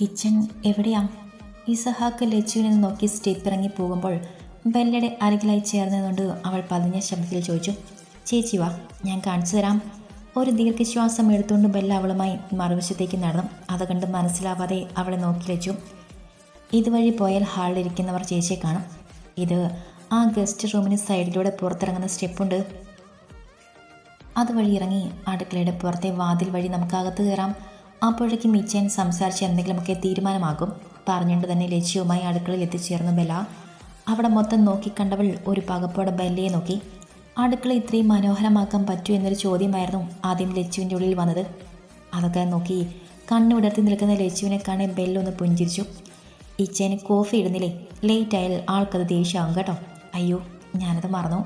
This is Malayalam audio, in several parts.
കിച്ചൺ എവിടെയാ? ഇസഹാക്ക് ലച്ചുവിൽ നിന്ന് നോക്കി സ്റ്റെപ്പ് ഇറങ്ങി പോകുമ്പോൾ ബെല്ലയുടെ അരികിലായി ചേർന്നതുകൊണ്ട് അവൾ പതിഞ്ഞ ശബ്ദത്തിൽ ചോദിച്ചു ചേച്ചി വാ ഞാൻ കാണിച്ചു തരാം. ഒരു ദീർഘശ്വാസം എടുത്തുകൊണ്ട് ബെല്ല അവളുമായി മറുവശത്തേക്ക് നടന്നു. അത് കണ്ട് മനസ്സിലാവാതെ അവളെ നോക്കി ലച്ചു. ഇതുവഴി പോയാൽ ഹാളിലിരിക്കുന്നവർ ചേച്ചിയെ കാണും. ഇത് ആ ഗസ്റ്റ് റൂമിന് സൈഡിലൂടെ പുറത്തിറങ്ങുന്ന സ്റ്റെപ്പുണ്ട്. അതുവഴി ഇറങ്ങി അടുക്കളയുടെ പുറത്തെ വാതിൽ വഴി നമുക്ക് അകത്ത് കയറാം. അപ്പോഴേക്കും മിച്ചൻ സംസാരിച്ച് എന്തെങ്കിലുമൊക്കെ തീരുമാനമാകും. പറഞ്ഞുകൊണ്ട് തന്നെ ലക്ഷ്യവുമായി അടുക്കളയിൽ എത്തിച്ചേർന്നു ബെല അവിടെ മൊത്തം നോക്കിക്കണ്ടവൾ ഒരു പകപ്പോടെ ബെല്ലയെ നോക്കി. അടുക്കള ഇത്രയും മനോഹരമാക്കാൻ പറ്റൂ എന്നൊരു ചോദ്യമായിരുന്നു ആദ്യം ലച്ചുവിന്റെ ഉള്ളിൽ വന്നത്. അതൊക്കെ നോക്കി കണ്ണു വിടർത്തി നിൽക്കുന്ന ലച്ചുവിനെ കാണേ ബെല്ലൊന്ന് പുഞ്ചിരിച്ചു. ഇച്ചേന് കോഫി ഇടുന്നില്ലേ? ലേറ്റ് ആയാൽ ആൾക്കത് ദേഷ്യമാകും കേട്ടോ. അയ്യോ ഞാനത് മറന്നു.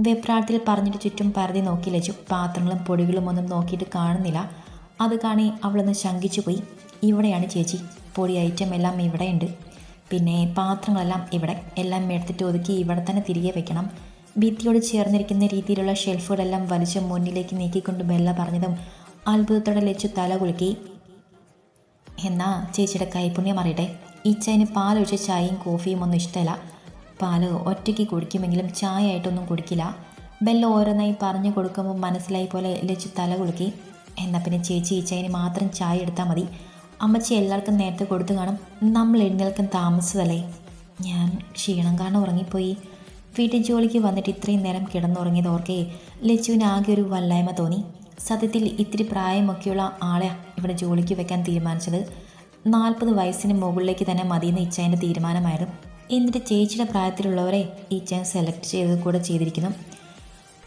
വെപ്രാളത്തിൽ പറഞ്ഞിട്ട് ചുറ്റും പരതി നോക്കി ലച്ചു. പാത്രങ്ങളും പൊടികളും ഒന്നും നോക്കിയിട്ട് കാണുന്നില്ല. അത് കാണി അവളൊന്ന് ശങ്കിച്ചു പോയി. ഇവിടെയാണ് ചേച്ചി. പൊടി ഐറ്റം എല്ലാം ഇവിടെയുണ്ട്. പിന്നെ പാത്രങ്ങളെല്ലാം ഇവിടെ. എല്ലാം എടുത്തിട്ട് ഒതുക്കി ഇവിടെ തന്നെ തിരികെ വെക്കണം. ഭിത്തിയോട് ചേർന്നിരിക്കുന്ന രീതിയിലുള്ള ഷെൽഫുകളെല്ലാം വലിച്ച് മുന്നിലേക്ക് നീക്കിക്കൊണ്ട് ബെല്ല പറഞ്ഞതും അത്ഭുതത്തോടെ ലച്ചു തല കുലുക്കി. എന്നാ ചേച്ചിയുടെ കൈപുണ്യം അറിയട്ടെ. ഇച്ചതിന് പാലൊഴിച്ച ചായയും കോഫിയും ഒന്നും ഇഷ്ടമല്ല പാൽ ഒറ്റയ്ക്ക് കുടിക്കുമെങ്കിലും ചായ ആയിട്ടൊന്നും കുടിക്കില്ല. ബെല്ല ഓരോന്നായി പറഞ്ഞു കൊടുക്കുമ്പോൾ മനസ്സിലായി പോലെ ലച്ചു തല കുലുക്കി. എന്നാൽ പിന്നെ ചേച്ചി ഈച്ചയിന് മാത്രം ചായ എടുത്താൽ മതി. അമ്മച്ചി എല്ലാവർക്കും നേരത്തെ കൊടുത്തു കാണും. നമ്മൾ എഴുന്നേൽക്കാൻ താമസിച്ചതല്ലേ? ഞാൻ ക്ഷീണം കാരണം ഉറങ്ങിപ്പോയി. വീട്ടിൽ ജോലിക്ക് വന്നിട്ട് ഇത്രയും നേരം കിടന്നുറങ്ങിയത് ഓർക്കെ ലച്ചുവിന് ആകെ ഒരു വല്ലായ്മ തോന്നി. സത്യത്തിൽ ഇത്തിരി പ്രായമൊക്കെയുള്ള ആളെ ഇവിടെ ജോലിക്ക് വെക്കാൻ തീരുമാനിച്ചത്. നാൽപ്പത് വയസ്സിന് മുകളിലേക്ക് തന്നെ മതിയെന്ന് ഇച്ചായന്റെ തീരുമാനമായിരുന്നു. എന്നിട്ട് ചേച്ചിയുടെ പ്രായത്തിലുള്ളവരെ ഇച്ചാൻ സെലക്ട് ചെയ്ത് കൂടെ ചെയ്തിരിക്കുന്നു.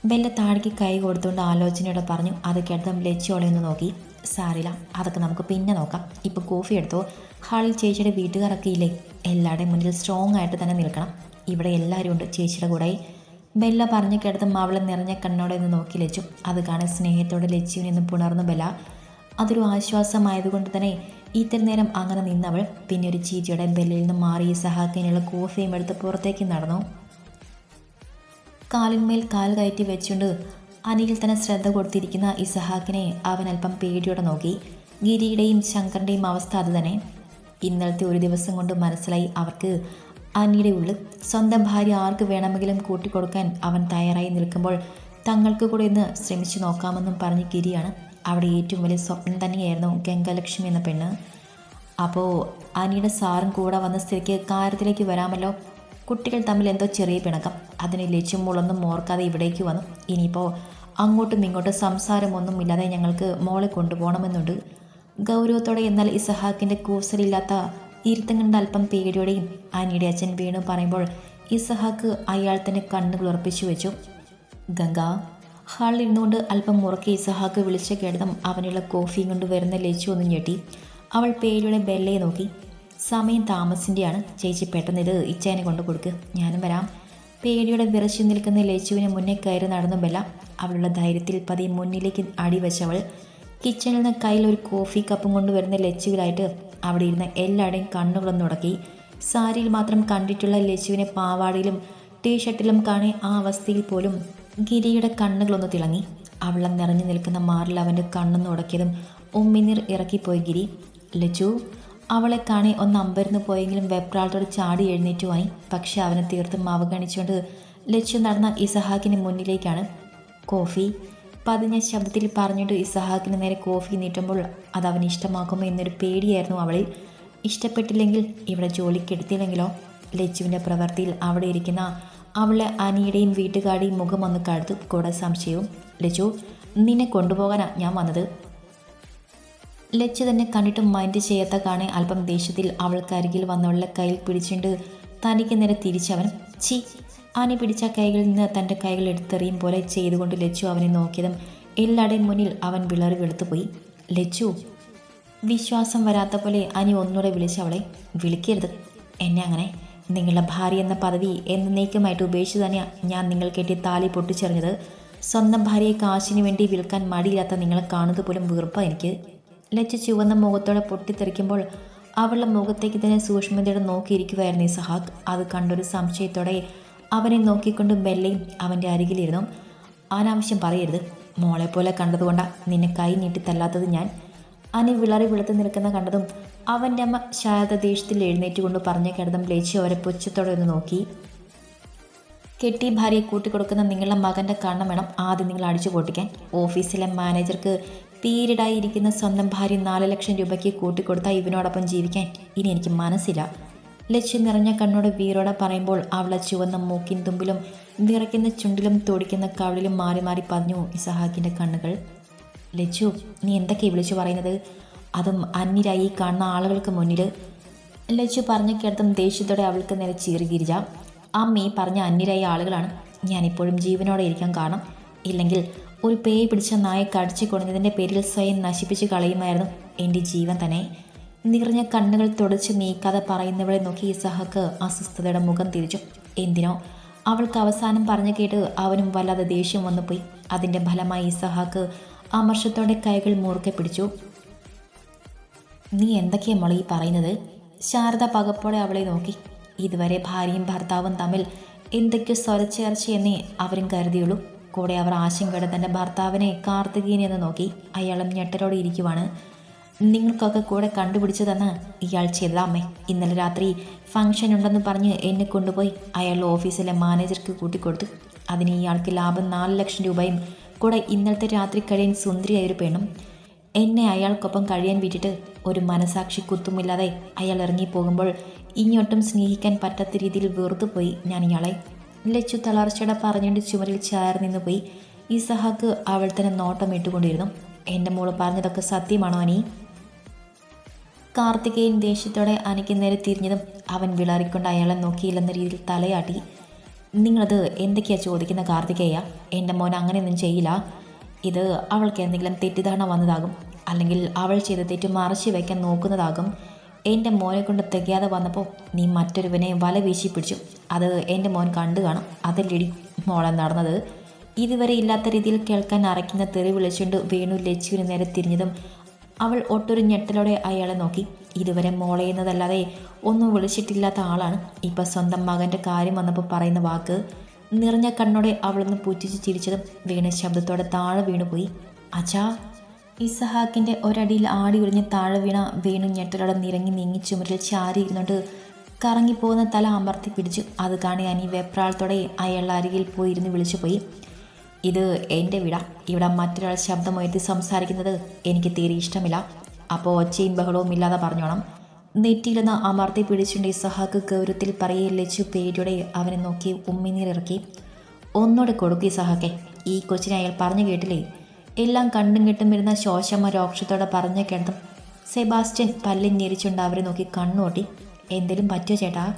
ബെല്ല താഴേക്ക് കൈ കൊടുത്തുകൊണ്ട് ആലോചനയോടെ പറഞ്ഞു അത് കേട്ടതും ലച്ചിയോളെ ഒന്ന് നോക്കി. സാറില്ല അതൊക്കെ നമുക്ക് പിന്നെ നോക്കാം. ഇപ്പോൾ കോഫി എടുത്തോ? ഹാളിൽ ചേച്ചിയുടെ വീട്ടുകാരൊക്കെ ഇല്ലേ? എല്ലാവരുടെയും മുന്നിൽ സ്ട്രോങ് ആയിട്ട് തന്നെ നിൽക്കണം. ഇവിടെ എല്ലാവരും ഉണ്ട് ചേച്ചിയുടെ കൂടെ. ബെല്ല പറഞ്ഞു കേട്ടതും അവളെ നിറഞ്ഞ കണ്ണോടെ ഒന്ന് നോക്കി ലച്ചു. അത് കാണാൻ സ്നേഹത്തോടെ ലച്ചുവിനെ നിന്ന് പുണർന്നു ബെല്ല. അതൊരു ആശ്വാസമായതുകൊണ്ട് തന്നെ ഇത്തിരി നേരം അങ്ങനെ നിന്നവൾ പിന്നെ ഒരു ചീച്ചിയുടെ ബെല്ലയിൽ നിന്ന് മാറി സഹാക്കിനുള്ള കോഫിയും എടുത്ത് പുറത്തേക്ക് നടന്നു. കാലിന്മേൽ കാൽ കയറ്റി വെച്ചുകൊണ്ട് അനിയിൽ തന്നെ ശ്രദ്ധ കൊടുത്തിരിക്കുന്ന ഇസഹാക്കിനെ അവൻ അല്പം പേടിയോടെ നോക്കി. ഗിരിയുടെയും ശങ്കറിന്റെയും അവസ്ഥ അത് തന്നെ. ഇന്നലത്തെ ഒരു ദിവസം കൊണ്ട് മനസ്സിലായി അവർക്ക് അനിയുടെ ഉള്ളിൽ സ്വന്തം ഭാര്യ ആർക്ക് വേണമെങ്കിലും കൂട്ടിക്കൊടുക്കാൻ അവൻ തയ്യാറായി നിൽക്കുമ്പോൾ തങ്ങൾക്ക് കൂടെ ഇന്ന് ശ്രമിച്ചു നോക്കാമെന്നും പറഞ്ഞ് ഗിരിയാണ് അവിടെ ഏറ്റവും വലിയ സ്വപ്നം തന്നെയായിരുന്നു ഗംഗലക്ഷ്മി എന്ന പെണ്ണ്. അപ്പോൾ അനിയുടെ സാറും കൂടെ വന്ന സ്ഥിതിക്ക് കാര്യത്തിലേക്ക് വരാമല്ലോ? കുട്ടികൾ തമ്മിൽ എന്തോ ചെറിയ പിണക്കം. അതിന് ലക്ഷ്യം മുളൊന്നും ഓർക്കാതെ ഇവിടേക്ക് വന്നു. ഇനിയിപ്പോൾ അങ്ങോട്ടും ഇങ്ങോട്ടും സംസാരമൊന്നും ഇല്ലാതെ ഞങ്ങൾക്ക് മോളെ കൊണ്ടുപോകണമെന്നുണ്ട്. ഗൗരവത്തോടെ എന്നാൽ ഇസഹാക്കിന്റെ കൂസലില്ലാത്ത ഇരുത്തം കണ്ട അല്പം പേടിയോടെയും അനിയുടെ അച്ഛൻ വീണു പറയുമ്പോൾ ഇസഹാക്ക് അയാൾ തന്നെ കണ്ണുകൾ ഉറപ്പിച്ചു വെച്ചു. ഗംഗ ഹാളിൽ ഇരുന്നുകൊണ്ട് അല്പം മുറക്കി ഇസഹാക്ക് വിളിച്ച കേട്ടതും അവനുള്ള കോഫിയും കൊണ്ട് വരുന്ന ലച്ചു ഒന്ന് ഞെട്ടി. അവൾ പേടിയുടെ ബെല്ലയെ നോക്കി. സമയം താമസിന്റെയാണ് ചേച്ചി പെട്ടെന്ന് ഇത് ഇച്ചേനെ കൊണ്ട് കൊടുക്ക്. ഞാനും വരാം. പേടിയുടെ വിറച്ചു നിൽക്കുന്ന ലച്ചുവിന് മുന്നേ കയറി നടന്നുമല്ല അവളുള്ള ധൈര്യത്തിൽ പതി മുന്നിലേക്ക് അടിവെച്ചവൾ കിച്ചണിൽ നിന്ന് കയ്യിൽ ഒരു കോഫി കപ്പും കൊണ്ടുവരുന്ന ലച്ചുവിലായിട്ട് അവിടെ ഇരുന്ന എല്ലാവരുടെയും കണ്ണുകളൊന്നും ഉടക്കി. സാരിയിൽ മാത്രം കണ്ടിട്ടുള്ള ലച്ചുവിനെ പാവാടയിലും ടീഷർട്ടിലും കാണി ആ അവസ്ഥയിൽ പോലും ഗിരിയുടെ കണ്ണുകളൊന്ന് തിളങ്ങി. അവളെ നിറഞ്ഞു നിൽക്കുന്ന മാറിൽ അവന്റെ കണ്ണൊന്ന് ഉടക്കിയതും ഉമ്മിനീർ ഇറക്കിപ്പോയി ഗിരി. ലച്ചു അവളെ കാണി ഒന്ന് അമ്പരന്ന് പോയെങ്കിലും വെപ്രാളത്തോട് ചാടി എഴുന്നേറ്റുമായി പക്ഷെ അവനെ തീർത്തും അവഗണിച്ചുകൊണ്ട് ലക്ഷ്യം നടന്ന ഇസഹാക്കിന് മുന്നിലേക്കാണ് കോഫി. പതിഞ്ഞ ശബ്ദത്തിൽ പറഞ്ഞിട്ട് ഇസഹാക്കിന് നേരെ കോഫി നീട്ടുമ്പോൾ അത് അവന് ഇഷ്ടമാക്കുമോ എന്നൊരു പേടിയായിരുന്നു അവളിൽ. ഇഷ്ടപ്പെട്ടില്ലെങ്കിൽ ഇവിടെ ജോലിക്കെടുത്തില്ലെങ്കിലോ ലച്ചുവിന്റെ പ്രവൃത്തിയിൽ അവിടെ ഇരിക്കുന്ന അവളെ അനിയുടെയും വീട്ടുകാരുടെയും മുഖം ഒന്ന് കഴുത്തു. കൂടെ സംശയവും ലച്ചു നിന്നെ കൊണ്ടുപോകാനാണ് ഞാൻ വന്നത്. ലച്ചു തന്നെ കണ്ടിട്ടും മൈൻഡ് ചെയ്യാത്ത കാണെ അല്പം ദേഷ്യത്തിൽ അവൾക്കരികിൽ വന്നവളുടെ കയ്യിൽ പിടിച്ചുകൊണ്ട് തനിക്ക് നേരെ തിരിച്ചവൻ ചി ആനി പിടിച്ച കൈകളിൽ നിന്ന് തന്റെ കൈകൾ എടുത്തെറിയും പോലെ ചെയ്തുകൊണ്ട് ലച്ചു അവനെ നോക്കിയതും എല്ലാവരുടെയും മുന്നിൽ അവൻ വിളറി വെളുത്തുപോയി ലച്ചു വിശ്വാസം വരാത്ത പോലെ അനി ഒന്നുകൂടെ വിളിച്ചവളെ വിളിക്കരുത്. എന്നെ അങ്ങനെ നിങ്ങളുടെ ഭാര്യ എന്ന പദവി എന്നേക്കുമായിട്ട് ഉപേക്ഷിച്ച് തന്നെ ഞാൻ നിങ്ങൾ കെട്ടി താലി പൊട്ടിച്ചെറിഞ്ഞത്. സ്വന്തം ഭാര്യയെ കാശിനു വേണ്ടി വിൽക്കാൻ മടിയില്ലാത്ത നിങ്ങളെ കാണുന്നത് പോലും വീർപ്പാണ് എനിക്ക്. ലച്ച ചുവന്ന മുഖത്തോടെ പൊട്ടിത്തെറിക്കുമ്പോൾ അവളുടെ മുഖത്തേക്ക് തന്നെ സൂക്ഷ്മതയോടെ നോക്കിയിരിക്കുമായിരുന്നു സഹാഖ് അത് കണ്ടൊരു സംശയത്തോടെ അവനെ നോക്കിക്കൊണ്ട് മെല്ലയും അവന്റെ അരികിലിരുന്നു. അനാവശ്യം പറയരുത്. മോളെ പോലെ കണ്ടതുകൊണ്ടാണ് നിന്നെ കൈ നീട്ടി തല്ലാത്തത് ഞാൻ. അനി വിളറി വിളത്ത് നിൽക്കുന്ന കണ്ടതും അവന്റെ അമ്മ ശാരദ ദേഷ്യത്തിൽ എഴുന്നേറ്റുകൊണ്ട് പറഞ്ഞ കിടന്നും ലേച്ചി അവരെ പുച്ഛത്തോടെ ഒന്ന് നോക്കി. കെട്ടി ഭാര്യയെ കൂട്ടിക്കൊടുക്കുന്ന നിങ്ങളുടെ മകന്റെ കണ്ണം വേണം ആദ്യം നിങ്ങൾ അടിച്ചു പൊട്ടിക്കാൻ. ഓഫീസിലെ മാനേജർക്ക് പീരീഡായി ഇരിക്കുന്ന സ്വന്തം ഭാര്യ നാല് ലക്ഷം രൂപയ്ക്ക് കൂട്ടിക്കൊടുത്താൽ ഇവനോടൊപ്പം ജീവിക്കാൻ. ഇനി എനിക്ക് മനസ്സില്ല. ലക്ഷ്യം നിറഞ്ഞ കണ്ണോട് വീരോടെ പറയുമ്പോൾ അവളെ ചുവന്ന മൂക്കിൻ തുമ്പിലും വിറയ്ക്കുന്ന ചുണ്ടിലും തുടിക്കുന്ന കവിളിലും മാറി മാറി പതിഞ്ഞു ഇസഹാക്കിന്റെ കണ്ണുകൾ. ലച്ചു നീ എന്തൊക്കെ വിളിച്ചു പറയുന്നത്? അതും അന്യരായി കാണുന്ന ആളുകൾക്ക് മുന്നിൽ ലച്ചു പറഞ്ഞു കേട്ടതും ദേഷ്യത്തോടെ അവൾക്ക് നേരെ ചീറികിരിച്ച അമ്മ ഈ പറഞ്ഞ അന്യരായ ആളുകളാണ്. ഞാനിപ്പോഴും ജീവനോടെ ഇരിക്കാൻ കാരണം ഇല്ലെങ്കിൽ ഒരു പേയ് പിടിച്ച നായ കടിച്ചു കൊണ്ടതിന്റെ പേരിൽ സ്വയം നശിപ്പിച്ച് കളയുമായിരുന്നു എന്റെ ജീവൻ തന്നെ. നിറഞ്ഞ കണ്ണുകൾ തുടച്ച് നീക്കാതെ പറയുന്നവളെ നോക്കി ഇസഹക്ക് അസ്വസ്ഥതയുടെ മുഖം തിരിച്ചു. എന്തിനോ? അവൾക്ക് അവസാനം പറഞ്ഞു കേട്ട് അവനും വല്ലാതെ ദേഷ്യം വന്നുപോയി. അതിന്റെ ഫലമായി ഇസഹാക്ക് അമർഷത്തോടെ കൈകൾ മുറുക്കെ പിടിച്ചു. നീ എന്തൊക്കെയാ മോളെ ഈ പറയുന്നത്? ശാരദ പകപ്പോടെ അവളെ നോക്കി. ഇതുവരെ ഭാര്യയും ഭർത്താവും തമ്മിൽ എന്തൊക്കെ സ്വരച്ചേർച്ചയെന്നേ അവരും കരുതിയുള്ളൂ. കൂടെ അവർ ആശങ്കയുടെ തന്റെ ഭർത്താവിനെ കാർത്തികീനെ എന്ന് നോക്കി. അയാളും ഞെട്ടലോടെ ഇരിക്കുവാണ്. നിങ്ങൾക്കൊക്കെ കൂടെ കണ്ടുപിടിച്ചു തന്ന ഇയാൾ അമ്മേ. ഇന്നലെ രാത്രി ഫംഗ്ഷൻ ഉണ്ടെന്ന് പറഞ്ഞ് എന്നെ കൊണ്ടുപോയി അയാളുടെ ഓഫീസിലെ മാനേജർക്ക് കൂട്ടിക്കൊടുത്തു. അതിന് ഇയാൾക്ക് ലാഭം നാല് ലക്ഷം രൂപയും കൂടെ ഇന്നലത്തെ രാത്രി കഴിയാൻ സുന്ദരിയായ ഒരു പെണ്ണും. എന്നെ അയാൾക്കൊപ്പം കഴിയാൻ വിട്ടിട്ട് ഒരു മനസാക്ഷി കുത്തുമില്ലാതെ അയാൾ ഇറങ്ങിപ്പോകുമ്പോൾ ഇനിയൊട്ടും സ്നേഹിക്കാൻ പറ്റാത്ത രീതിയിൽ വെറുതെ പോയി ഞാൻ ഇയാളെ. ലച്ചു തളർച്ചയുടെ പറഞ്ഞുകൊണ്ട് ചുമരിൽ ചാരി നിന്ന് പോയി. ഈ സഹാക്ക് അവൾ തന്നെ നോട്ടം ഇട്ടുകൊണ്ടിരുന്നു. എന്റെ മോൾ പറഞ്ഞതൊക്കെ സത്യമാണോ അനി? കാർത്തികേയൻ ദേഷ്യത്തോടെ അനിക്ക് നേരെ തിരിഞ്ഞതും അവൻ വിളറിക്കൊണ്ട് അയാളെ നോക്കിയില്ലെന്ന രീതിയിൽ തലയാട്ടി. നിങ്ങളത് എന്തൊക്കെയാ ചോദിക്കുന്ന കാർത്തികേയ? എന്റെ മോൻ അങ്ങനെയൊന്നും ചെയ്യില്ല. ഇത് അവൾക്ക് എന്തെങ്കിലും തെറ്റിദ്ധാരണ വന്നതാകും. അല്ലെങ്കിൽ അവൾ ചെയ്ത തെറ്റ് മറച്ചു വയ്ക്കാൻ നോക്കുന്നതാകും. എന്റെ മോനെ കൊണ്ട് തികയാതെ വന്നപ്പോൾ നീ മറ്റൊരുവനെ വല വീശി പിടിച്ചു. അത് എന്റെ മോൻ കണ്ടു കാണും. അതല്ലടി മോളെ നടന്നത്. ഇതുവരെ ഇല്ലാത്ത രീതിയിൽ കേൾക്കാൻ അറയ്ക്കുന്ന തെറി വിളിച്ചുകൊണ്ട് വേണു ലച്ചുവിന് നേരെ തിരിഞ്ഞതും അവൾ ഒട്ടൊരു ഞെട്ടലോടെ അയാളെ നോക്കി. ഇതുവരെ മോളെ എന്നതല്ലാതെ ഒന്നും വിളിച്ചിട്ടില്ലാത്ത ആളാണ്. ഇപ്പം സ്വന്തം മകന്റെ കാര്യം വന്നപ്പോൾ പറയുന്ന വാക്ക് നിറഞ്ഞ കണ്ണോടെ അവളൊന്ന് പുറ്റിച്ച് ചിരിച്ചതും വീണ ശബ്ദത്തോടെ താഴെ വീണുപോയി. അച്ഛാ ഇസഹാക്കിന്റെ ഒരടിയിൽ ആടി ഒഴിഞ്ഞ് താഴെ വീണ വീണു ഞെട്ടലോടെ നിരങ്ങി നീങ്ങി ചുമരിൽ ചാരി ഇരുന്നുകൊണ്ട് കറങ്ങിപ്പോകുന്ന തല അമർത്തി പിടിച്ചു അത് കാണി അനി വെപ്രാളത്തോടെ അയാളുടെ അരികിൽ പോയി ഇരുന്ന് വിളിച്ചു പോയി. ഇത് എന്റെ വീടാ. ഇവിടെ മറ്റൊരാൾ ശബ്ദമുയർത്തി സംസാരിക്കുന്നത് എനിക്ക് തീരെ ഇഷ്ടമില്ല. അപ്പോൾ ഒച്ചയും ബഹളവും ഇല്ലാതെ പറഞ്ഞോണം. നെറ്റിയിലെന്ന് അമർത്തി പിടിച്ചുകൊണ്ട് ഇസഹാക്ക് ഗൗരവത്തിൽ പറയെ ലച്ചു പേടിയോടെ അവനെ നോക്കി ഉമ്മിനീരിറക്കി ഒന്നോടെ കൊടുക്കും ഇസഹാക്കെ. ഈ കൊച്ചിനെ അയാൾ പറഞ്ഞു കേട്ടില്ലേ? എല്ലാം കണ്ടും കെട്ടും വരുന്ന ശോശമ്മ രോക്ഷത്തോടെ പറഞ്ഞു കേട്ടും സെബാസ്റ്റ്യൻ പല്ലിൽ ഞെരിച്ചുകൊണ്ട് അവരെ നോക്കി കണ്ണോട്ടി എന്തേലും പറ്റുമോ ചേട്ടാ?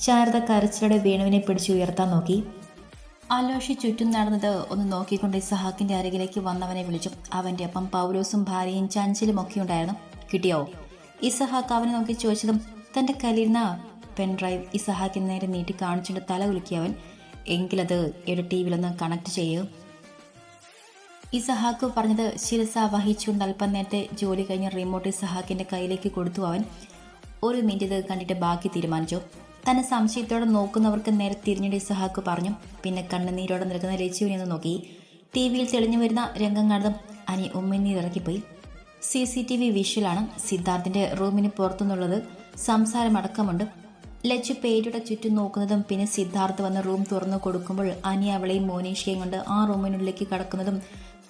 ശാരദ കരച്ചിലൂടെ വേണുവിനെ പിടിച്ചു ഉയർത്താൻ നോക്കി. അലോഷി ചുറ്റും നടന്നത് ഒന്ന് നോക്കിക്കൊണ്ട് ഇസഹാക്കിന്റെ അരികിലേക്ക് വന്നവനെ വിളിച്ചു. അവന്റെ അപ്പം പൗലോസും ഭാര്യയും ചഞ്ചലും ഒക്കെ ഉണ്ടായിരുന്നു. കിട്ടിയോ? ഇസഹാക്ക് അവനെ നോക്കി ചോദിച്ചതും തന്റെ കയ്യിലിരുന്ന പെൻഡ്രൈവ് ഇസഹാക്കിന് നേരെ നീട്ടി കാണിച്ചുകൊണ്ട് തല കുലുക്കിയവൻ. എങ്കിലത് ഒരു ടി വിയിലൊന്ന് കണക്ട് ചെയ്യൂ. ഇസഹാക്ക് പറഞ്ഞത് ശിരസ വഹിച്ചുകൊണ്ട് അല്പം നേരത്തെ ജോലി കഴിഞ്ഞ റിമോട്ട് ഇസഹാക്കിന്റെ കയ്യിലേക്ക് കൊടുത്തു അവൻ. ഒരു മിനിറ്റ് ഇത് കണ്ടിട്ട് ബാക്കി തീരുമാനിച്ചു. തന്നെ സംശയത്തോടെ നോക്കുന്നവർക്ക് നേരെ തിരിഞ്ഞിട്ട് ഇസഹാക്ക് പറഞ്ഞു. പിന്നെ കണ്ണുനീരോടെ നിൽക്കുന്ന ലച്ചുവിനെ ഒന്ന് നോക്കി. ടി വിയിൽ തെളിഞ്ഞു വരുന്ന രംഗം കണ്ടതും അനി ഉമ്മനീർ ഇറക്കിപ്പോയി സി സി ടി വി വിഷ്വലാണ് സിദ്ധാർത്ഥിന്റെ റൂമിന് പുറത്തുനിന്നുള്ളത്. സംസാരമടക്കമുണ്ട് ലച്ചു പേരുടെ ചുറ്റും നോക്കുന്നതും പിന്നെ സിദ്ധാർത്ഥ് വന്ന് റൂം തുറന്നു കൊടുക്കുമ്പോൾ അനി അവളെയും മോനീഷയും കൊണ്ട് ആ റൂമിനുള്ളിലേക്ക് കടക്കുന്നതും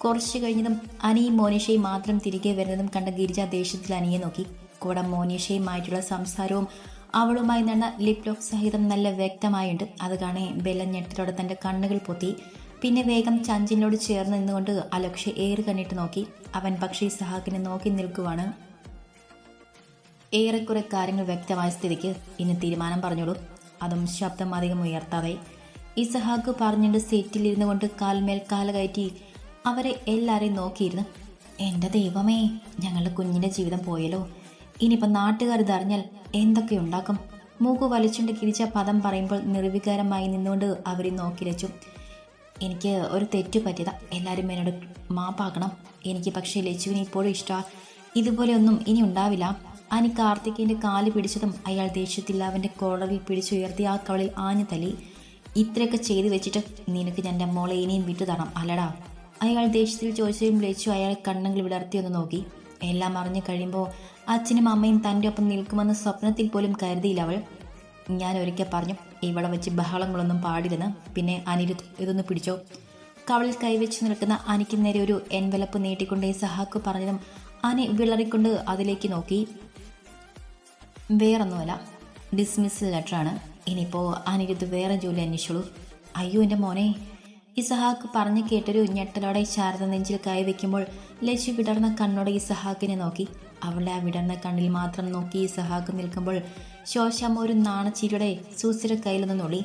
കുറച്ച് കഴിഞ്ഞതും അനിയും മോനീഷയും മാത്രം തിരികെ വരുന്നതും കണ്ട ഗിരിജ ദേഷ്യത്തിൽ അനിയെ നോക്കി. കൂടെ മോനീഷയുമായിട്ടുള്ള സംസാരവും അവളുമായി നടന്ന ലിപ് ലോക്ക് സഹിതം നല്ല വ്യക്തമായുണ്ട്. അത് കാണേ ബെല്ലഞ്ഞെട്ടത്തോടെ തന്റെ കണ്ണുകൾ പൊത്തി. പിന്നെ വേഗം ചഞ്ചിനോട് ചേർന്ന് നിന്നുകൊണ്ട് അലക്ഷ ഏറ് കണ്ണിട്ട് നോക്കി. അവൻ പക്ഷേ സഹാക്കിനെ നോക്കി നിൽക്കുവാണ്. ഏറെക്കുറെ കാര്യങ്ങൾ വ്യക്തമായ സ്ഥിതിക്ക് ഇനി തീരുമാനം പറഞ്ഞോളൂ. അതും ശബ്ദം അധികം ഉയർത്താതെ. ഇസഹാക്ക് പറഞ്ഞിട്ട് സീറ്റിലിരുന്നു കൊണ്ട് കാൽമേൽ കാല കയറ്റി അവരെ എല്ലാവരെയും നോക്കിയിരുന്നു. എന്റെ ദൈവമേ ഞങ്ങളുടെ കുഞ്ഞിന്റെ ജീവിതം പോയല്ലോ. ഇനിയിപ്പോൾ നാട്ടുകാർ ഇതറിഞ്ഞാൽ എന്തൊക്കെ ഉണ്ടാക്കും? മൂക്ക് വലിച്ചുകൊണ്ട് കിരിച്ച പദം പറയുമ്പോൾ നിർവികാരമായി നിന്നുകൊണ്ട് അവരെ നോക്കി ലച്ചു എനിക്ക് ഒരു തെറ്റു പറ്റിയതാ. എല്ലാവരും എന്നോട് മാപ്പാക്കണം. എനിക്ക് പക്ഷേ ലച്ചുവിനെ ഇപ്പോഴും ഇഷ്ടമാണ് ഇതുപോലെയൊന്നും ഇനി ഉണ്ടാവില്ല. അനി കാർത്തികേന്റെ കാൽ പിടിച്ചതും അയാൾ ദേഷ്യത്തിൽ അവന്റെ കോളറിൽ പിടിച്ചുയർത്തി ആ കവളിൽ ആഞ്ഞു തല്ലി. ഇത്രയൊക്കെ ചെയ്തു വെച്ചിട്ട് നിനക്ക് എന്റെ മോളെ ഇനിയും വിട്ടു തരണം അല്ലടാ. അയാൾ ദേഷ്യത്തിൽ ചോദിച്ചതും വിളിച്ചു അയാൾ കണ്ണുകൾ വിടർത്തി ഒന്ന് നോക്കി. എല്ലാം അറിഞ്ഞു കഴിയുമ്പോൾ അച്ഛനും അമ്മയും തന്റെ ഒപ്പം നിൽക്കുമെന്ന് സ്വപ്നത്തിൽ പോലും കരുതിയില്ല അവൾ. ഞാൻ ഒരിക്കൽ പറഞ്ഞു ഇവിടെ വെച്ച് ബഹളങ്ങളൊന്നും പാടില്ലെന്ന്. പിന്നെ അനിരുദ്ധ് ഇതൊന്ന് പിടിച്ചോ. കവളിൽ കൈവച്ച് നിൽക്കുന്ന അനിക്ക് നേരെ ഒരു എൻവലപ്പ് നീട്ടിക്കൊണ്ട് സഹാക്ക് പറഞ്ഞതും അനി വിളറിക്കൊണ്ട് അതിലേക്ക് നോക്കി. വേറൊന്നുമല്ല ഡിസ്മിസ് ലെറ്ററാണ് ഇനിയിപ്പോൾ അനിരുദ്ധ് വേറെ ജോലി അന്വേഷിച്ചോളൂ. അയ്യോ എന്റെ മോനെ ഇസഹാക്ക് പറഞ്ഞു കേട്ടൊരു ഞെട്ടലോടെ ശാരദ നെഞ്ചിൽ കൈ വെക്കുമ്പോൾ ലച്ചു വിടർന്ന കണ്ണോടെ ഇസഹാക്കിനെ നോക്കി. അവളുടെ ആ വിടർന്ന കണ്ണിൽ മാത്രം നോക്കി ഇസഹാക്ക് നിൽക്കുമ്പോൾ ശോശാമ്മ ഒരു നാണച്ചിരിയുടെ കയ്യിൽ കയ്യിലൊന്ന് നുള്ളി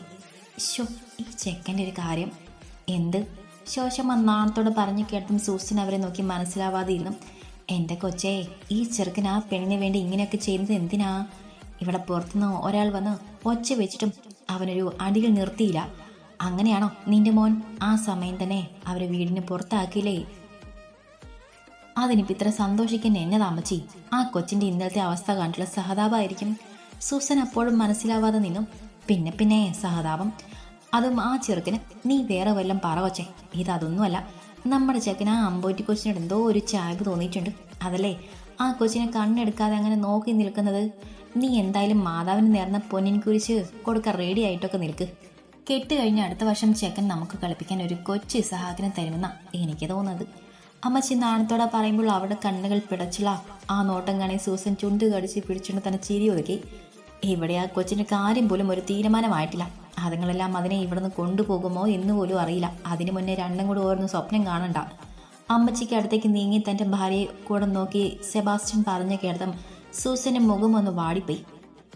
ഷോ ഈ ചെക്കന്റെ ഒരു കാര്യം. എന്ത്? ശോശമ്മ നാണത്തോട് പറഞ്ഞു കേട്ടും സൂസൻ അവരെ നോക്കി മനസ്സിലാവാതെ ഇരുന്നു എന്റെ കൊച്ചേ ഈ ചെറുക്കൻ ആ പെണ്ണിന് വേണ്ടി ഇങ്ങനെയൊക്കെ ചെയ്യുന്നത് എന്തിനാ? ഇവിടെ പുറത്തുനിന്ന് ഒരാൾ വന്ന് ഒച്ച വെച്ചിട്ടും അവനൊരു അടികൾ നിർത്തിയില്ല. അങ്ങനെയാണോ നിന്റെ മോൻ? ആ സമയം തന്നെ അവരെ വീടിന് പുറത്താക്കിയില്ലേ? അതിനിപ്പോൾ ഇത്ര സന്തോഷിക്കാൻ എന്നെ താമച്ചി ആ കൊച്ചിന്റെ ഇന്നലത്തെ അവസ്ഥ കണ്ടുള്ള സഹതാപമായിരിക്കും സൂസൻ അപ്പോഴും മനസ്സിലാവാതെ നിന്നും. പിന്നെ പിന്നെ സഹതാപം. അതും ആ ചെറുക്കന് നീ വേറെ വല്ലതും പറ കൊച്ചേ. ഇതൊന്നുമല്ല നമ്മുടെ ചെക്കന് ആ അമ്പോറ്റി കൊച്ചിനോട് എന്തോ ഒരു ചായ്പ് തോന്നിയിട്ടുണ്ട്. അതല്ലേ? ആ കൊച്ചിനെ കണ്ണെടുക്കാതെ അങ്ങനെ നോക്കി നിൽക്കുന്നത്. നീ എന്തായാലും മാതാവിന് നേർന്ന പൊന്നിൻ കുരിച്ച് കൊടുക്കാൻ റെഡി ആയിട്ടൊക്കെ നിൽക്ക്. കെട്ട് കഴിഞ്ഞ അടുത്ത വർഷം ചെക്കൻ നമുക്ക് കളിപ്പിക്കാൻ ഒരു കൊച്ചു സഹായത്തിന് തരുമെന്ന എനിക്ക് തോന്നുന്നത്. അമ്മച്ചി നാണത്തോടെ പറയുമ്പോൾ അവിടെ കണ്ണുകൾ പിടച്ചുള്ള ആ നോട്ടം കാണി സൂസൻ ചുണ്ട് കടിച്ച് പിടിച്ചുകൊണ്ട് തന്നെ ചിരി ഒതുക്കി. ഇവിടെ ആ കൊച്ചിന് കാര്യം പോലും ഒരു തീരുമാനമായിട്ടില്ല. അതുങ്ങളെല്ലാം അതിനെ ഇവിടുന്ന് കൊണ്ടുപോകുമോ എന്ന് പോലും അറിയില്ല. അതിനു മുന്നേ രണ്ടും കൂടെ ഓരോന്ന് സ്വപ്നം കാണണ്ട. അമ്മച്ചിക്ക് അടുത്തേക്ക് നീങ്ങി തന്റെ ഭാര്യയെ കൂടെ നോക്കി സെബാസ്റ്റ്യൻ പറഞ്ഞു കേട്ടതും സൂസന്റെ മുഖം ഒന്ന് വാടിപ്പോയി.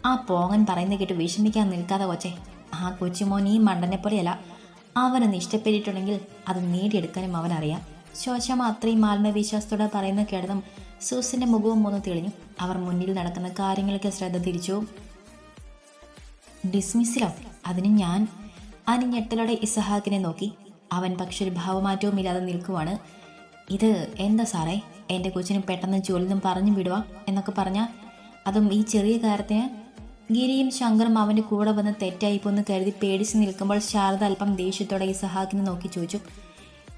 ആ പോങ്ങൻ പറയുന്ന കേട്ട് വിഷമിക്കാൻ നിൽക്കാതെ കൊച്ചേ ആ കൊച്ചുമോൻ ഈ മണ്ടനെ പോലെയല്ല അവനൊന്ന് ഇഷ്ടപ്പെട്ടിട്ടുണ്ടെങ്കിൽ അത് നേടിയെടുക്കാനും അവനറിയാം. ശോശമ്മ അത്രയും ആത്മവിശ്വാസത്തോടെ പറയുന്ന കേട്ടതും സൂസിന്റെ മുഖവും ഒന്ന് തെളിഞ്ഞു. അവർ മുന്നിൽ നടക്കുന്ന കാര്യങ്ങളൊക്കെ ശ്രദ്ധ തിരിച്ചു. ഡിസ്മിസിലോ? അതിന് ഞാൻ അനി ഞെട്ടലോടെ ഇസഹാക്കിനെ നോക്കി. അവൻ പക്ഷെ ഒരു ഭാവമാറ്റവും ഇല്ലാതെ നിൽക്കുവാണ്. ഇത് എന്താ സാറേ? എന്റെ കൊച്ചിന് പെട്ടെന്ന് ജോലിന്നും പറഞ്ഞു വിടുക എന്നൊക്കെ പറഞ്ഞാൽ അതും ഈ ചെറിയ കാര്യത്തിന് ഗിരിയും ശങ്കറും അവന്റെ കൂടെ വന്ന് തെറ്റായി പോന്ന് കരുതി പേടിച്ച് നിൽക്കുമ്പോൾ ശാരദ അല്പം ദേഷ്യത്തോടെ ഇസഹാക്കിനെ നോക്കി ചോദിച്ചു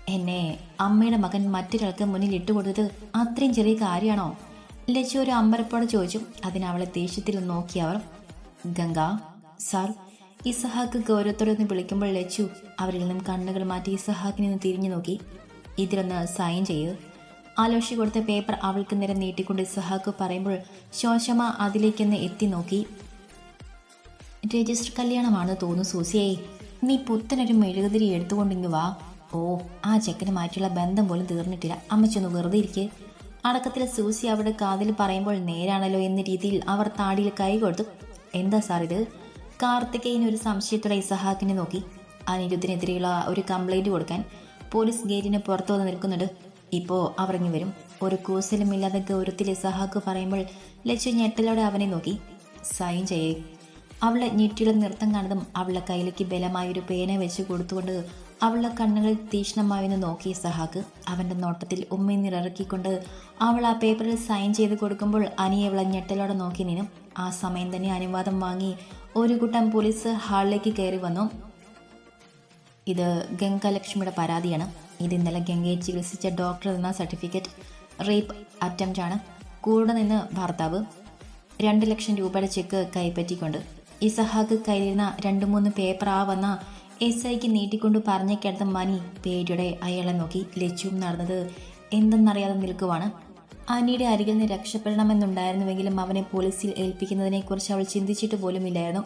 എന്നെ അമ്മയുടെ മകൻ മറ്റൊരാൾക്ക് മുന്നിൽ ഇട്ടുകൊടുത്തത് അത്രയും ചെറിയ കാര്യമാണോ? ലച്ചു ഒരു അമ്പരപ്പോടെ ചോദിച്ചു അതിനവളെ ദേഷ്യത്തിൽ നോക്കി അവർ? ഗംഗ സാർ. ഇസഹാക്ക് ഗൗരവത്തോടെ ഒന്ന് വിളിക്കുമ്പോൾ ലച്ചു അവരിൽ നിന്നും കണ്ണുകൾ മാറ്റി ഇസഹാക്കിനെ ഒന്ന് തിരിഞ്ഞു നോക്കി. ഇതിലൊന്ന് സൈൻ ചെയ്യൂ. ആലോഷി കൊടുത്ത പേപ്പർ അവൾക്ക് നേരെ നീട്ടിക്കൊണ്ട് ഇസഹാക്ക് പറയുമ്പോൾ ശോശമ അതിലേക്കൊന്ന് എത്തി നോക്കി. രജിസ്റ്റർ കല്യാണമാണ് തോന്നുന്നു സൂസിയേ. നീ പുത്തനൊരു മെഴുകുതിരി എടുത്തുകൊണ്ടിങ്ങ് വാ. ഓ ആ ചെക്കന് മാറ്റിയുള്ള ബന്ധം പോലും തീർന്നിട്ടില്ല. അമ്മച്ചൊന്ന് വെറുതെ ഇരിക്കെ. അടക്കത്തിൽ സൂസി അവിടെ കാതിൽ പറയുമ്പോൾ നേരാണല്ലോ എന്ന രീതിയിൽ അവർ താടിയിൽ കൈ കൊടുത്തു. എന്താ സാർ ഇത്? കാർത്തികേയൻ ഒരു സംശയത്തോടെ ഇസഹാക്കിനെ നോക്കി. അനിരുദ്ധിനെതിരെയുള്ള ഒരു കംപ്ലൈന്റ് കൊടുക്കാൻ പോലീസ് ഗേറ്റിന് പുറത്തു വന്ന് നിൽക്കുന്നുണ്ട്. ഇപ്പോൾ അവറിങ്ങി വരും. ഒരു കൂസലുമില്ലാതെ ഗൗരവത്തിൽ ഇസഹാക്ക് പറയുമ്പോൾ ലച്ചു ഞെട്ടലോടെ അവനെ നോക്കി. സൈൻ ചെയ്യേ. അവളെ ഞെട്ടിയുള്ള നൃത്തം കണ്ടതും അവളുടെ കയ്യിലേക്ക് ബലമായൊരു പേന വെച്ച് കൊടുത്തുകൊണ്ട് അവളുടെ കണ്ണുകളിൽ തീക്ഷ്ണമായെന്ന് നോക്കിയ സഹാക്ക് അവന്റെ നോട്ടത്തിൽ ഉമ്മി നിറക്കിക്കൊണ്ട് അവൾ ആ പേപ്പറിൽ സൈൻ ചെയ്ത് കൊടുക്കുമ്പോൾ അനി അവളെ ഞെട്ടലോടെ നോക്കി നിന്നു. ആ സമയം തന്നെ അനുവാദം വാങ്ങി ഒരു കൂട്ടം പോലീസ് ഹാളിലേക്ക് കയറി വന്നു. ഇത് ഗംഗാലക്ഷ്മിയുടെ പരാതിയാണ്. ഇത് ഇന്നലെ ഗംഗയെ ചികിത്സിച്ച ഡോക്ടർ എന്ന സർട്ടിഫിക്കറ്റ് റേപ്പ് അറ്റംപ്റ്റാണ് കൂടെ നിന്ന് ഭർത്താവ് രണ്ട് ലക്ഷം രൂപയുടെ ചെക്ക് കൈപ്പറ്റിക്കൊണ്ട് ഇസഹാക്ക് കയ്യിലിരുന്ന രണ്ട് മൂന്ന് പേപ്പർ ആ വന്ന എസ് ഐക്ക് നീട്ടിക്കൊണ്ട് പറഞ്ഞേക്കടുത്ത മനി പേടിയുടെ അയാളെ നോക്കി ലച്ചുവും നടന്നത് എന്തെന്നറിയാതെ നിൽക്കുവാണ്. അനിയുടെ അരികിൽ നിന്ന് രക്ഷപ്പെടണമെന്നുണ്ടായിരുന്നുവെങ്കിലും അവനെ പോലീസിൽ ഏൽപ്പിക്കുന്നതിനെക്കുറിച്ച് അവൾ ചിന്തിച്ചിട്ട് പോലുമില്ലായിരുന്നു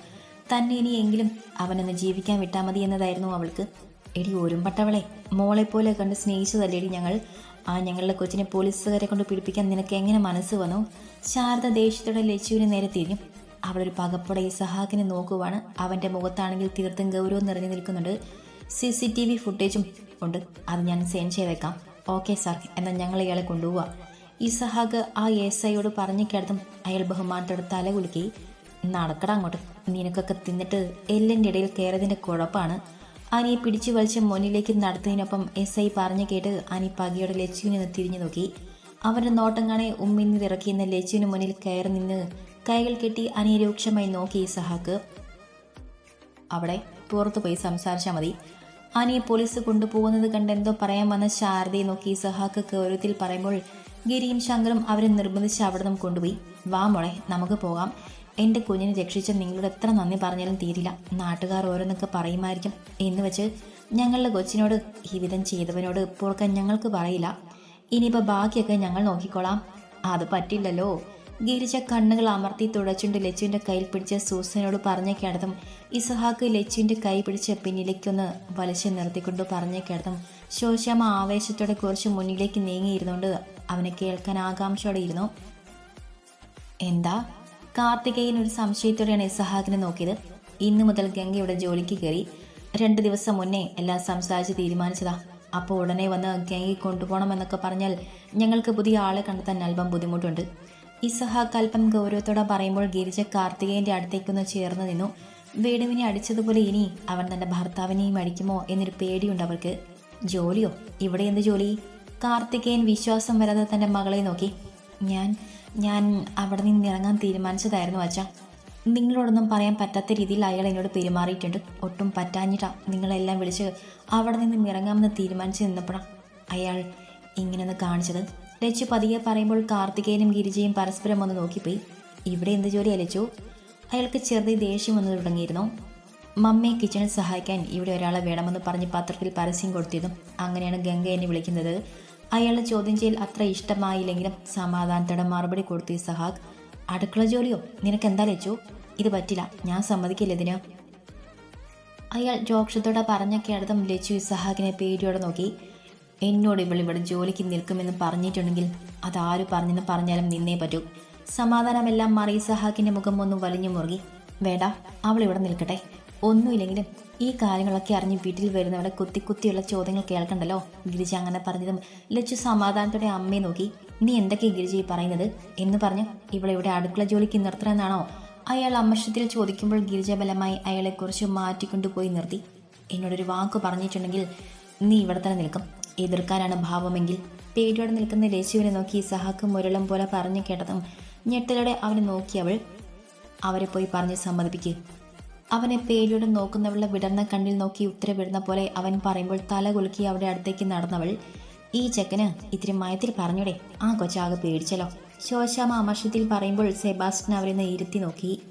തന്നെ ഇനിയെങ്കിലും അവനൊന്ന് ജീവിക്കാൻ വിട്ടാൽ മതി എന്നതായിരുന്നു അവൾക്ക്. എടി ഒരുമ്പട്ടവളെ മോളെ പോലെ കണ്ട് സ്നേഹിച്ചതല്ലേടി ഞങ്ങൾ? ആ ഞങ്ങളുടെ കൊച്ചിനെ പോലീസുകാരെ കൊണ്ട് പിടിപ്പിക്കാൻ നിനക്ക് എങ്ങനെ മനസ്സ് വന്നു? ശാരദ ദേഷ്യത്തോടെ ലച്ചുവിനെ നേരെ തിരിഞ്ഞു. അവളൊരു പകപ്പോടെ ഇസഹാക്കിനെ നോക്കുവാണ്. അവന്റെ മുഖത്താണെങ്കിൽ തീർത്തും ഗൗരവം നിറഞ്ഞു നിൽക്കുന്നുണ്ട്. സി സി ടി വി ഫുട്ടേജും ഉണ്ട്. അത് ഞാൻ സെൻഡ് ചെയ്തേക്കാം ഓക്കെ സാർ എന്നാൽ ഞങ്ങൾ ഇയാളെ കൊണ്ടുപോവാം. ഇസഹാക്ക് ആ എസ് ഐയോട് പറഞ്ഞു കേട്ടതും അയാൾ ബഹുമാനത്തോടെ തല കുലുക്കി. നടക്കടാ അങ്ങോട്ട്. നിനക്കൊക്കെ തിന്നിട്ട് എല്ലിന്റെ ഇടയിൽ കയറിയതിന്റെ കുഴപ്പമാണ് അനിയെ പിടിച്ചു വലിച്ച് മുന്നിലേക്ക് നടത്തുന്നതിനൊപ്പം എസ് ഐ പറഞ്ഞു കേട്ട് അനി പകയോടെ ലച്ചുവിനെ തിരിഞ്ഞു നോക്കി. അവരുടെ നോട്ടം കാണെ ഉമ്മിന്ന് ഇറക്കിയെന്ന ലച്ചുവിന് മുന്നിൽ കയറി നിന്ന് കൈകൾ കെട്ടി അനിയെ രൂക്ഷമായി നോക്കി സഹാക്ക്. അവിടെ പുറത്തു പോയി സംസാരിച്ചാൽ മതി. അനിയെ പോലീസ് കൊണ്ടുപോകുന്നത് കണ്ട് എന്തോ പറയാൻ വന്ന ശാരദയെ നോക്കി സഹാക്ക് ഗൗരവത്തിൽ പറയുമ്പോൾ ഗിരിയും ശങ്കറും അവരെ നിർബന്ധിച്ച് അവിടെ നിന്നും കൊണ്ടുപോയി. വാ മോളെ നമുക്ക് പോകാം. എന്റെ കുഞ്ഞിനെ രക്ഷിച്ച നിങ്ങളോട് എത്ര നന്ദി പറഞ്ഞാലും തീരില്ല. നാട്ടുകാർ ഓരോന്നൊക്കെ പറയുമായിരിക്കും. എന്ന് വെച്ച് ഞങ്ങളുടെ കൊച്ചിനോട് ഈ വിധം ചെയ്തവനോട് പോർക്കാൻ ഞങ്ങൾക്ക് പറയില്ല. ഇനിയിപ്പോൾ ബാക്കിയൊക്കെ ഞങ്ങൾ നോക്കിക്കോളാം. അത് പറ്റില്ലല്ലോ. ഗിരിജ കണ്ണുകൾ അമർത്തി തുടച്ചുകൊണ്ട് ലച്ചുവിന്റെ കയ്യിൽ പിടിച്ച സൂസനോട് പറഞ്ഞേക്കടത്തും ഇസഹാക്ക് ലച്ചുവിന്റെ കൈ പിടിച്ച് പിന്നിലേക്കൊന്ന് വലിച്ചു നിർത്തിക്കൊണ്ട് പറഞ്ഞേക്കടത്തും ശോശാമ ആവേശത്തോടെ കുറച്ച് മുന്നിലേക്ക് നീങ്ങിയിരുന്നുകൊണ്ട് അവനെ കേൾക്കാൻ ആകാംക്ഷയോടെ ഇരുന്നു. എന്താ? കാർത്തികേയൻ ഒരു സംശയത്തോടെയാണ് ഇസഹാക്കിനെ നോക്കിയത്. ഇന്നു മുതൽ ഗംഗയുടെ ജോലിക്ക് കയറി. രണ്ട് ദിവസം മുന്നേ എല്ലാം സംസാരിച്ച് തീരുമാനിച്ചതാ. അപ്പോൾ ഉടനെ വന്ന് ഗംഗയെ കൊണ്ടുപോകണമെന്നൊക്കെ പറഞ്ഞാൽ ഞങ്ങൾക്ക് പുതിയ ആളെ കണ്ടെത്താൻ അല്പം ബുദ്ധിമുട്ടുണ്ട്. ഇസഹാക്ക് അല്പം ഗൗരവത്തോടെ പറയുമ്പോൾ ഗിരിജ കാർത്തികേയന്റെ അടുത്തേക്കൊന്ന് ചേർന്ന് നിന്നു. വേണുവിനെ അടിച്ചതുപോലെ ഇനി അവൻ തന്റെ ഭർത്താവിനെയും അടിക്കുമോ എന്നൊരു പേടിയുണ്ട് അവർക്ക് ജോലിയോ? ഇവിടെ എന്ത് ജോലി? കാർത്തികേയൻ വിശ്വാസം വരാതെ തന്റെ മകളെ നോക്കി. ഞാൻ ഞാൻ അവിടെ നിന്ന് ഇറങ്ങാൻ തീരുമാനിച്ചതായിരുന്നു അച്ഛ. നിങ്ങളോടൊന്നും പറയാൻ പറ്റാത്ത രീതിയിൽ അയാൾ എന്നോട് പെരുമാറിയിട്ടുണ്ട്. ഒട്ടും പറ്റാഞ്ഞിട്ടാ നിങ്ങളെല്ലാം വിളിച്ച് അവിടെ നിന്നും ഇറങ്ങാമെന്ന് തീരുമാനിച്ച് നിന്നപ്പോഴാണ് അയാൾ ഇങ്ങനെയൊന്ന് കാണിച്ചത്. ലച്ചു പതിയെ പറയുമ്പോൾ കാർത്തികേയനും ഗിരിജയും പരസ്പരം ഒന്ന് നോക്കിപ്പോയി. ഇവിടെ എന്ത് ജോലിയാ ലച്ചു അയാൾക്ക് ചെറുതായി ദേഷ്യം വന്നു തുടങ്ങിയിരുന്നു. മമ്മയെ കിച്ചണിൽ സഹായിക്കാൻ ഇവിടെ ഒരാളെ വേണമെന്ന് പറഞ്ഞ് പത്രത്തിൽ പരസ്യം കൊടുത്തിരുന്നു. അങ്ങനെയാണ് ഗംഗ എന്നെ വിളിക്കുന്നത്. അയാളുടെ ചോദ്യം ചെയ്യൽ അത്ര ഇഷ്ടമായില്ലെങ്കിലും സമാധാനത്തോടെ മറുപടി കൊടുത്തു സഹാഗ്. അടുക്കള ജോലിയോ? നിനക്ക് എന്താ ലച്ചു? ഇത് പറ്റില്ല. ഞാൻ സമ്മതിക്കില്ല ഇതിന്. അയാൾ രോക്ഷത്തോടെ പറഞ്ഞൊക്കെ അടുത്തും ലച്ചു ഇസഹാക്കിനെ പേടിയോടെ നോക്കി. എന്നോട് ഇവൾ ഇവിടെ ജോലിക്ക് നിൽക്കുമെന്ന് പറഞ്ഞിട്ടുണ്ടെങ്കിൽ അതാര് പറഞ്ഞെന്ന് പറഞ്ഞാലും നിന്നേ പറ്റൂ. സമാധാനമെല്ലാം മറി സഹാക്കിന്റെ മുഖം ഒന്ന് വലിഞ്ഞു മുറുകി. വേണ്ട അവൾ ഇവിടെ നിൽക്കട്ടെ. ഒന്നുമില്ലെങ്കിലും ഈ കാര്യങ്ങളൊക്കെ അറിഞ്ഞ് വീട്ടിൽ വരുന്നവരെ കുത്തി കുത്തിയുള്ള ചോദ്യങ്ങൾ കേൾക്കണ്ടല്ലോ? ഗിരിജ അങ്ങനെ പറഞ്ഞതും ലച്ചു സമാധാനത്തോടെ അമ്മയെ നോക്കി. നീ എന്തൊക്കെ ഗിരിജ ഈ പറയുന്നത്? എന്ന് പറഞ്ഞ് ഇവിടെ ഇവിടെ അടുക്കള ജോലിക്ക് നിർത്തണമെന്നാണോ? അയാൾ അമർഷത്തിൽ ചോദിക്കുമ്പോൾ ഗിരിജ ബലമായി അയാളെക്കുറിച്ച് മാറ്റിക്കൊണ്ടുപോയി നിർത്തി. എന്നോടൊരു വാക്ക് പറഞ്ഞിട്ടുണ്ടെങ്കിൽ നീ ഇവിടെ തന്നെ നിൽക്കും. എതിർക്കാനാണ് ഭാവമെങ്കിൽ പേടിയോടെ നിൽക്കുന്ന രേശുവിനെ നോക്കി സഹാക്ക് മുരളം പോലെ പറഞ്ഞു കേട്ടതും ഞെട്ടലോടെ അവനെ നോക്കി അവൾ അവരെ പോയി പറഞ്ഞ് സമ്മതിപ്പിക്കേ. അവനെ പേടിയോടെ നോക്കുന്നവളുടെ വിടർന്ന കണ്ണിൽ നോക്കി ഉത്തരവിടുന്ന പോലെ അവൻ പറയുമ്പോൾ തല കുലുക്കി അവരുടെ അടുത്തേക്ക് നടന്നവൾ ഈ ചെക്കന് ഇത്തിരി മയത്തിൽ പറഞ്ഞൂടെ ആ കൊച്ചാകെ പേടിച്ചല്ലോ. ശോശാമ അമർഷത്തിൽ പറയുമ്പോൾ സെബാസ്റ്റ്യൻ അവരെ ഇരുത്തി നോക്കി.